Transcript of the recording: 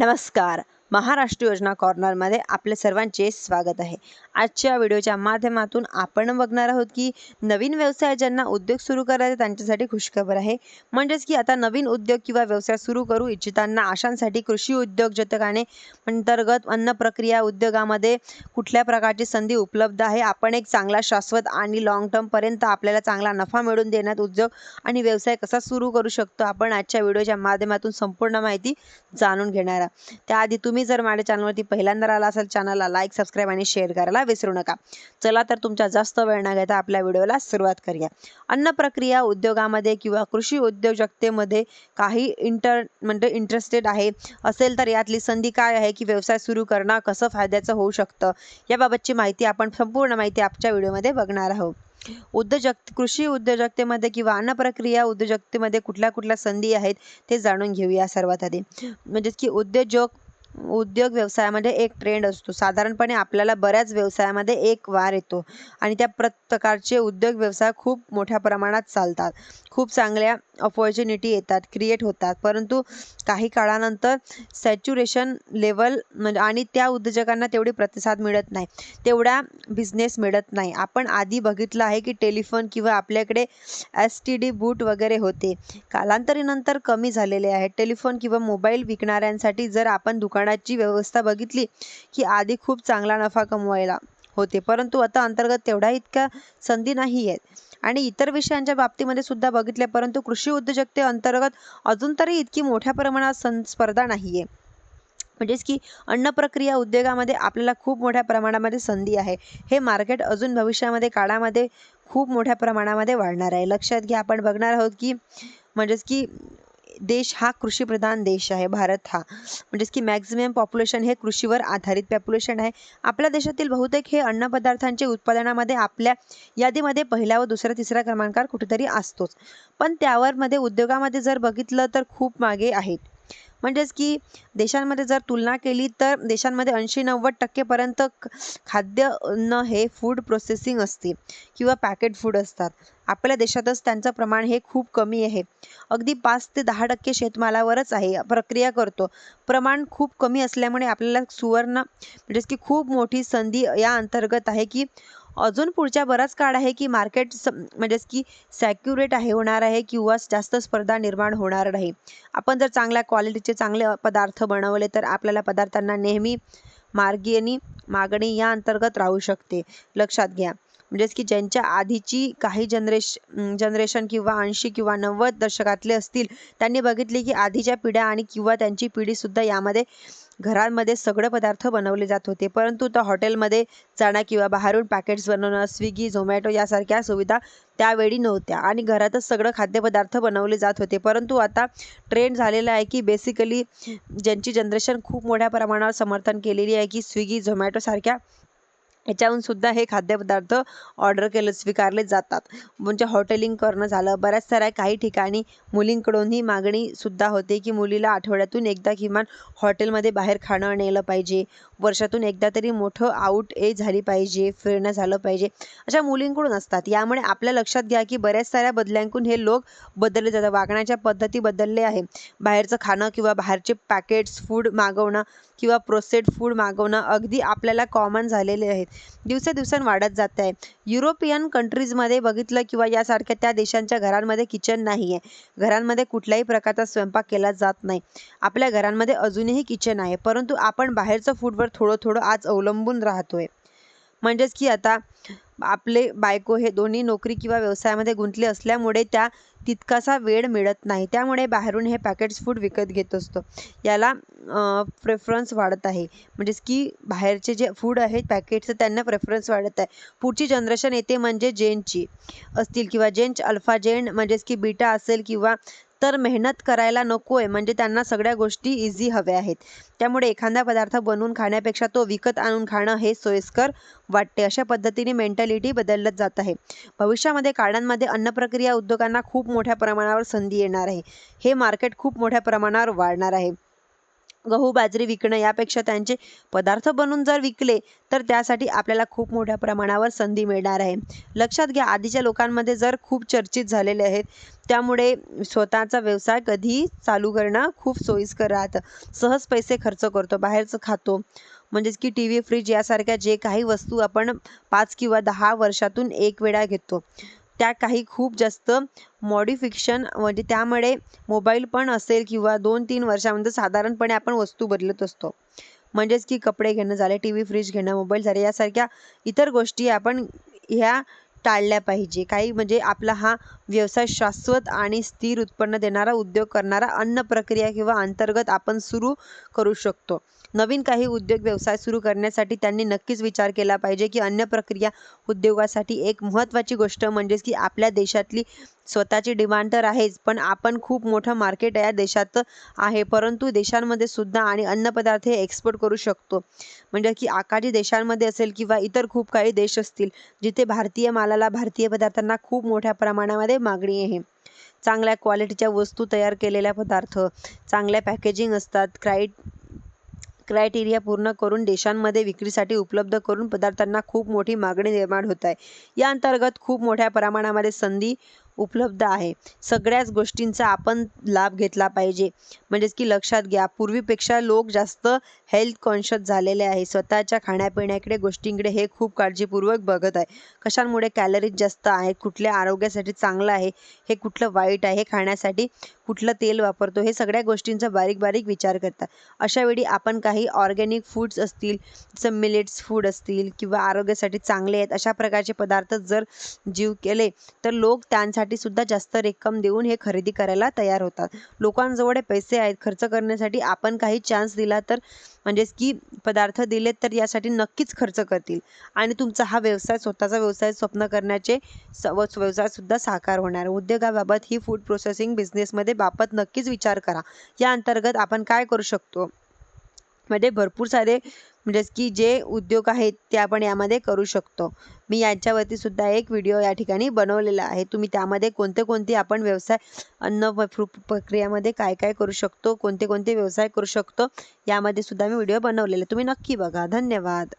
नमस्कार. महाराष्ट्र योजना कॉर्नरमध्ये आपले सर्वांचे स्वागत आहे. आजच्या व्हिडिओच्या माध्यमातून आपण बघणार आहोत की नवीन व्यवसाय ज्यांना उद्योग सुरू करायचे त्यांच्यासाठी खुशखबर आहे. म्हणजेच की आता नवीन उद्योग किंवा व्यवसाय सुरू करू इच्छितांना अशांसाठी कृषी उद्योग जतकाने अंतर्गत अन्न प्रक्रिया उद्योगामध्ये कुठल्या प्रकारची संधी उपलब्ध आहे? आपण एक चांगला शाश्वत आणि लॉंग टर्मपर्यंत आपल्याला चांगला नफा मिळवून देण्यात उद्योग आणि व्यवसाय कसा सुरू करू शकतो? आपण आजच्या व्हिडिओच्या माध्यमातून संपूर्ण माहिती जाणून घेणार आहोत. त्याआधी तुम्ही तुम्ही जर माझ्या चॅनलवरती पहिल्यांदा आला असाल चॅनलला लाईक सबस्क्राईब आणि शेअर करायला विसरू नका. चला तर तुमच्या जास्त वेळ न घेता आपल्या व्हिडिओला सुरुवात करूया. अन्न प्रक्रिया उद्योगामध्ये किंवा कृषी उद्योजकतेमध्ये काही इंटर म्हणजे इंटरेस्टेड आहे असेल तर यातली संधी काय आहे की व्यवसाय सुरू करणं कसं फायद्याचं होऊ शकतं याबाबतची माहिती आपण संपूर्ण माहिती आजच्या व्हिडिओमध्ये बघणार आहोत. उद्योजक कृषी उद्योजकतेमध्ये किंवा अन्न प्रक्रिया उद्योजकतेमध्ये कुठल्या कुठल्या संधी आहेत ते जाणून घेऊया सर्वात आधी. म्हणजेच की उद्योजक उद्योग व्यवसायामध्ये एक ट्रेंड असतो. साधारणपणे आपल्याला बऱ्याच व्यवसायामध्ये एक वार येतो आणि त्या प्रकारचे उद्योग व्यवसाय खूप मोठ्या प्रमाणात चालतात. खूप चांगल्या अपॉर्च्युनिटी येतात क्रिएट होतात. परंतु काही काळानंतर सॅच्युरेशन लेवल म्हणजे आणि त्या उद्योजकांना तेवढी प्रतिसाद मिळत नाही. तेवढा बिझनेस मिळत नाही. आपण आधी बघितलं आहे की टेलिफोन किंवा आपल्याकडे एस टी डी बूट वगैरे होते. कालांतरीनंतर कमी झालेले आहे. टेलिफोन किंवा मोबाईल विकणाऱ्यांसाठी जर आपण दुकानात दुकानाची व्यवस्था बघितली की आधी खूप चांगला नफा कमवायला होते. परंतु आता अंतर्गत तेवढा इतका संधी नाही आहेत आणि इतर विषयांच्या बाबतीमध्ये सुद्धा बघितले परंतु कृषी उद्योजकते अंतर्गत अजून तरी इतकी मोठ्या प्रमाणात सं स्पर्धा नाही आहे म्हणजेच की अन्न प्रक्रिया उद्योगामध्ये आपल्याला खूप मोठ्या प्रमाणामध्ये संधी आहे. हे मार्केट अजून भविष्यामध्ये काळामध्ये खूप मोठ्या प्रमाणामध्ये वाढणार आहे. लक्षात घ्या आपण बघणार आहोत की म्हणजेच की देश हा कृषीप्रधान देश आहे भारत हा. म्हणजेच की मॅक्झिमम पॉप्युलेशन हे कृषीवर आधारित पॉप्युलेशन आहे. आपल्या देशातील बहुतेक हे अन्नपदार्थांचे उत्पादनामध्ये आपल्या यादीमध्ये पहिल्या व दुसऱ्या तिसऱ्या क्रमांकावर कुठेतरी असतोच. पण त्यावर मध्ये उद्योगामध्ये जर बघितलं तर खूप मागे आहेत. म्हणजेच की देशांमध्ये जर तुलना केली तर देशांमध्ये ऐंशी नव्वद टक्केपर्यंत खाद्य अन्न हे फूड प्रोसेसिंग असते किंवा पॅकेट फूड असतात. आपल्या देशातच त्यांचं प्रमाण हे खूप कमी आहे. अगदी पाच ते दहा टक्के शेतमालावरच आहे प्रक्रिया करतो. प्रमाण खूप कमी असल्यामुळे आपल्याला सुवर्ण म्हणजेच की खूप मोठी संधी या अंतर्गत आहे की अजून पुढच्या बराच काळ आहे की मार्केट म्हणजेच की सॅक्युरेट आहे होणार आहे किंवा जास्त स्पर्धा निर्माण होणार नाही. आपण जर चांगल्या क्वालिटीचे चांगले पदार्थ बनवले तर आपल्याला पदार्थांना नेहमी मार्गीयनी मागणी या अंतर्गत राहू शकते. लक्षात घ्या. म्हणजेच की ज्यांच्या आधीची काही जनरेश जनरेशन किंवा ऐंशी किंवा नव्वद दशकातले असतील त्यांनी बघितले की आधीच्या पिढ्या आणि किंवा त्यांची पिढीसुद्धा यामध्ये घरांमध्ये सगळे पदार्थ बनवले जात होते. परंतु तर हॉटेलमध्ये जाणं किंवा बाहेरून पॅकेट्स बनवणं स्विगी झोमॅटो यासारख्या सुविधा त्यावेळी नव्हत्या आणि घरातच सगळं खाद्यपदार्थ बनवले जात होते. परंतु आता ट्रेंड झालेला आहे की बेसिकली ज्यांची जनरेशन खूप मोठ्या प्रमाणावर समर्थन केलेली आहे की स्विगी झोमॅटोसारख्या याच्याहून सुद्धा हे खाद्यपदार्थ ऑर्डर केले स्वीकारले जातात. म्हणजे हॉटेलिंग करणं झालं बऱ्याच साऱ्या काही ठिकाणी मुलींकडूनही मागणी सुद्धा होते की मुलीला आठवड्यातून एकदा किमान हॉटेलमध्ये बाहेर खाणं नेलं पाहिजे. वर्षातून एकदा तरी मोठं आउट ए झाली पाहिजे फिरणं झालं पाहिजे. अशा मुलींकडून असतात. यामुळे आपल्या लक्षात घ्या की बऱ्याच साऱ्या बदल्यांकडून हे लोक बदलले जातात. वागण्याच्या पद्धती बदलले आहे. बाहेरचं खाणं किंवा बाहेरचे पॅकेट्स फूड मागवणं किंवा प्रोसेड फूड मागवणं अगदी आपल्याला कॉमन झालेले आहेत. दिवसेदिवसान वाढत जात आहे युरोपियन कंट्रीजमध्ये बघितलं किंवा यासारख्या त्या देशांच्या घरांमध्ये किचन नाही आहे घरांमध्ये कुठल्याही प्रकारचा स्वयंपाक केला जात नाही. आपल्या घरांमध्ये अजूनही किचन आहे परंतु आपण बाहेरचं फूडवर थोडं थोडं आज अवलंबून राहतोय. म्हणजेच की आता आपले बायको हे दोन्ही नोकरी किंवा व्यवसायामध्ये गुंतले असल्यामुळे त्या तितकासा वेळ मिळत नाही. त्यामुळे बाहेरून हे पॅकेट्स फूड विकत घेत असतो. याला प्रेफरन्स वाढत आहे. म्हणजेच की बाहेरचे जे फूड आहेत पॅकेटचं त्यांना प्रेफरन्स वाढत आहे. पुढची जनरेशन येते म्हणजे जेनची असतील किंवा जेंच अल्फा जेन म्हणजेच की बीटा असेल किंवा तर मेहनत करायला नको आहे म्हणजे त्यांना सगळ्या गोष्टी इझी हव्या आहेत. त्यामुळे एखादा पदार्थ बनवून खाण्यापेक्षा तो विकत आणून खाणं हे सोयीस्कर वाटते. अशा पद्धतीने मेंटॅलिटी बदलत जात आहे. भविष्यामध्ये काळांमध्ये अन्नप्रक्रिया उद्योगांना खूप मोठ्या प्रमाणावर संधी येणार आहे. हे मार्केट खूप मोठ्या प्रमाणावर वाढणार आहे. गहू बाजरी विकणं यापेक्षा त्यांचे पदार्थ बनवून जर विकले तर त्यासाठी आपल्याला खूप मोठ्या प्रमाणावर संधी मिळणार आहे. लक्षात घ्या आधीच्या लोकांमध्ये जर खूप चर्चित झालेले आहेत त्यामुळे स्वतःचा व्यवसाय कधीही चालू करणं खूप सोयीस्कर राहतं. सहज पैसे खर्च करतो बाहेरचं खातो. म्हणजेच की टी व्ही फ्रीज यासारख्या जे काही वस्तू आपण पाच किंवा दहा वर्षातून एक वेळा घेतो. त्या काही खूप जास्त मॉडिफिक्शन म्हणजे त्यामुळे मोबाईल पण असेल किंवा दोन तीन वर्षामध्ये साधारणपणे आपण वस्तू बदलत असतो. म्हणजेच की कपडे घेणं झाले टी व्ही फ्रीज घेणं मोबाईल झाले यासारख्या इतर गोष्टी आपण ह्या टाळल्या पाहिजे. काही म्हणजे आपला हा व्यवसाय शाश्वत आणि स्थिर उत्पन्न देणारा उद्योग करणारा अन्न प्रक्रिया किंवा अंतर्गत आपण सुरू करू शकतो. नवीन काही उद्योग व्यवसाय सुरू करण्यासाठी त्यांनी नक्कीच विचार केला पाहिजे की अन्न प्रक्रिया उद्योगासाठी एक महत्त्वाची गोष्ट म्हणजेच की आपल्या देशातली स्वतःची डिमांड तर आहेच पण आपण खूप मोठं मार्केट या देशात आहे परंतु देशांमध्ये सुद्धा आणि अन्नपदार्थ हे एक्सपोर्ट करू शकतो. म्हणजे की आकाशी देशांमध्ये असेल किंवा इतर खूप काही देश असतील जिथे भारतीय मालाला भारतीय पदार्थांना खूप मोठ्या प्रमाणामध्ये मागणी आहे. चांगल्या क्वालिटीच्या वस्तू तयार केलेल्या पदार्थ चांगल्या पॅकेजिंग असतात क्राईट क्रायटेरिया पूर्ण करून देशांमध्ये विक्रीसाठी उपलब्ध करून पदार्थांना खूप मोठी मागणी निर्माण होत आहे. या अंतर्गत खूप मोठ्या प्रमाणामध्ये संधी उपलब्ध आहे. सगळ्याच गोष्टींचा आपण लाभ घेतला पाहिजे. म्हणजेच की लक्षात घ्या पूर्वीपेक्षा लोक जास्त हेल्थ कॉन्शियस झालेले आहे. स्वतःच्या खाण्यापिण्याकडे गोष्टींकडे हे खूप काळजीपूर्वक बघत आहे. कशांमुळे कॅलरीज जास्त आहेत कुठल्या आरोग्यासाठी चांगलं आहे हे कुठलं वाईट आहे हे खाण्यासाठी कुठलं तेल वापरतो हे सगळ्या गोष्टींचा बारीक बारीक विचार करतात. अशा वेळी आपण काही ऑर्गॅनिक फूड्स असतील जसं मिलेट्स फूड असतील किंवा आरोग्यासाठी चांगले आहेत अशा प्रकारचे पदार्थ जर जीव केले तर लोक त्यांसाठी सुद्धा जास्त रक्कम देऊन हे खरेदी करायला तयार होतात. लोकांजवळ पैसे आहेत खर्च करण्यासाठी आपण काही चान्स दिला तर म्हणजेच की पदार्थ दिलेत तर यासाठी नक्कीच खर्च करतील. आणि तुमचा हा व्यवसाय स्वतःचा व्यवसाय स्वप्न करण्याचे स व्यवसायसुद्धा साकार होणार. उद्योगाबाबत ही फूड प्रोसेसिंग बिझनेसमध्ये बाबत नक्कीच विचार करा. या अंतर्गत आपण काय करू शकतो? मध्ये भरपूर सारे म्हणजेच की जे उद्योग आहेत ते आपण यामध्ये करू शकतो. मी यांच्यावरती सुद्धा एक व्हिडिओ या ठिकाणी बनवलेला आहे. तुम्ही त्यामध्ये कोणते कोणते आपण व्यवसाय अन्न प्रक्रियामध्ये काय काय करू शकतो? कोणते कोणते व्यवसाय करू शकतो? यामध्ये सुद्धा मी व्हिडिओ बनवलेला तुम्ही नक्की बघा. धन्यवाद.